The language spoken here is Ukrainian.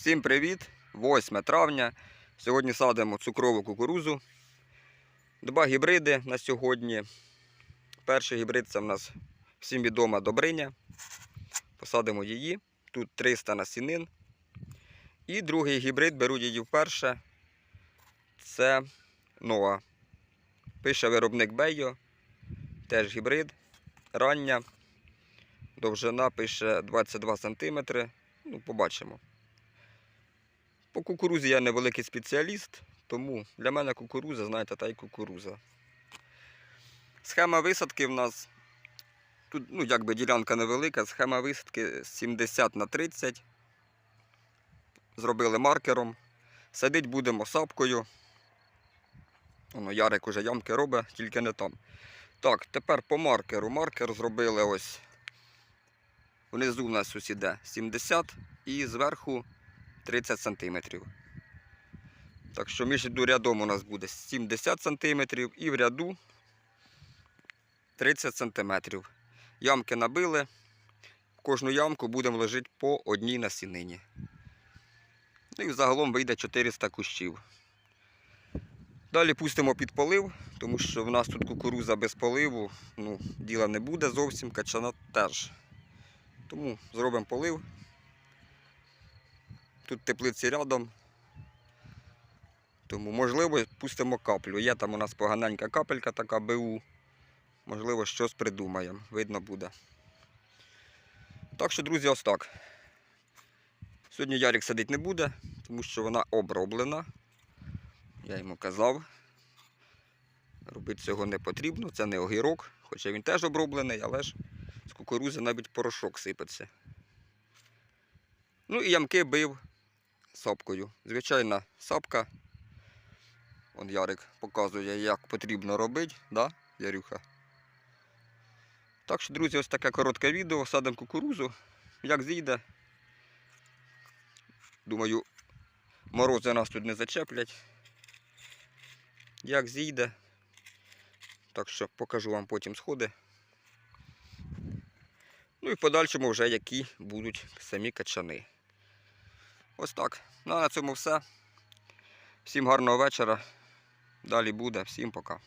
Всім привіт! 8 травня. Сьогодні садимо цукрову кукурузу. Два гібриди на сьогодні. Перший гібрид це в нас всім відома Добриня. Посадимо її. Тут 300 насінин. І другий гібрид беру її вперше. Це нова. Пише виробник Бейо. Теж гібрид. Рання. Довжина пише 22 см. Ну, побачимо. По кукурузі я невеликий спеціаліст, тому для мене кукуруза, знаєте, та й кукуруза. Схема висадки в нас. Тут, ну, якби ділянка невелика, схема висадки 70 на 30. Зробили маркером. Садить будемо сапкою. Воно Ярик уже ямки робить, тільки не там. Так, тепер по маркеру. Маркер зробили ось. Внизу в нас ось іде 70 і зверху 30 см. Так що між рядом у нас буде 70 см і в ряду 30 см. Ямки набили. В кожну ямку будемо ложити по одній насінині. Ну і загалом вийде 400 кущів. Далі пустимо під полив, тому що в нас тут кукуруза без поливу, ну, діла не буде зовсім, качана теж. Тому зробимо полив. Тут теплиці рядом. Тому, можливо, пустимо каплю. Є там у нас поганенька капелька така БУ. Можливо, щось придумаємо. Видно буде. Так що, друзі, ось так. Сьогодні Ярик садити не буде, тому що вона оброблена. Я йому казав. Робити цього не потрібно, це не огірок, хоча він теж оброблений, але ж з кукурузи навіть порошок сипеться. Ну і ямки бив сапкою. Звичайна сапка. Вон Ярик показує, як потрібно робити, да, Ярюха? Так що, друзі, ось таке коротке відео. Садимо кукурузу. Як зійде. Думаю, морози нас тут не зачеплять. Як зійде. Так що покажу вам потім сходи. Ну і в подальшому вже які будуть самі качани. Ось так. Ну а на цьому все. Всім гарного вечора. Далі буде. Всім пока.